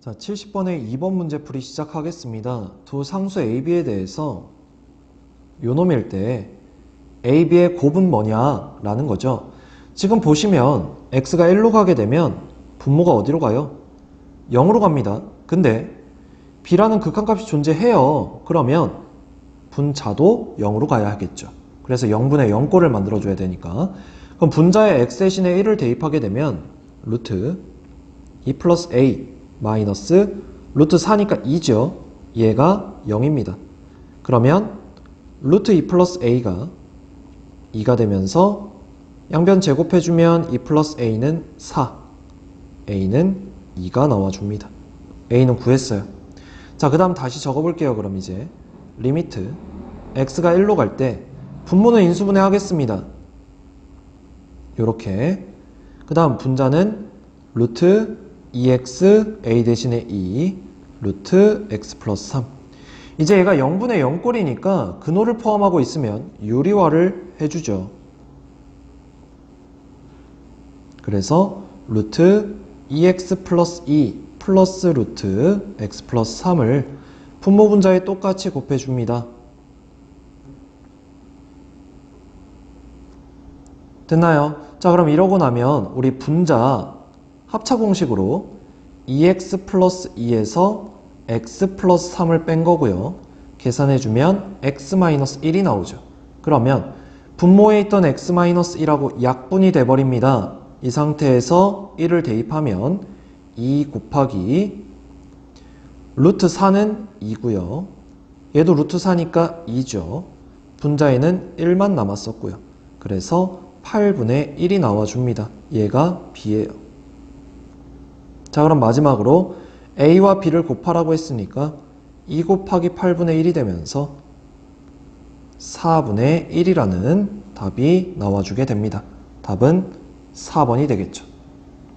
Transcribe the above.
자, 70번의 2번 문제풀이 시작하겠습니다. 두 상수 A, B에 대해서 요놈일 때 A, B의 곱은 뭐냐? 라는 거죠. 지금 보시면 X가 1로 가게 되면 분모가 어디로 가요? 0으로 갑니다. 근데 B라는 극한값이 존재해요. 그러면 분자도 0으로 가야 하겠죠. 그래서 0분의 0꼴을 만들어줘야 되니까. 그럼 분자에 x 대신에 1을 대입하게 되면 루트 2 플러스 a 마이너스 루트 4니까 2죠. 얘가 0입니다. 그러면 루트 2 플러스 a가 2가 되면서 양변 제곱해주면 2 플러스 a는 4 a는 2가 나와줍니다. a는 구했어요. 자, 그 다음 다시 적어볼게요. 그럼 이제 리미트 x가 1로 갈 때 분모는 인수분해 하겠습니다. 요렇게 그 다음 분자는 루트 2x a 대신에 2 루트 x 플러스 3 이제 얘가 0분의 0꼴이니까 근호를 포함하고 있으면 유리화를 해주죠. 그래서 루트 2x 플러스 2 플러스 루트 x 플러스 3을 분모 분자에 똑같이 곱해줍니다. 됐나요? 자 그럼 이러고 나면 우리 분자 합차 공식으로 2x 플러스 2에서 x 플러스 3을 뺀 거고요. 계산해주면 x 마이너스 1이 나오죠. 그러면 분모에 있던 x 마이너스 1하고 약분이 돼버립니다. 이 상태에서 1을 대입하면 2 곱하기 루트 4는 2고요. 얘도 루트 4니까 2죠. 분자에는 1만 남았었고요. 그래서 8분의 1이 나와줍니다. 얘가 B예요. 자 그럼 마지막으로 A와 B를 곱하라고 했으니까 2 곱하기 8분의 1이 되면서 4분의 1이라는 답이 나와주게 됩니다. 답은 4번이 되겠죠.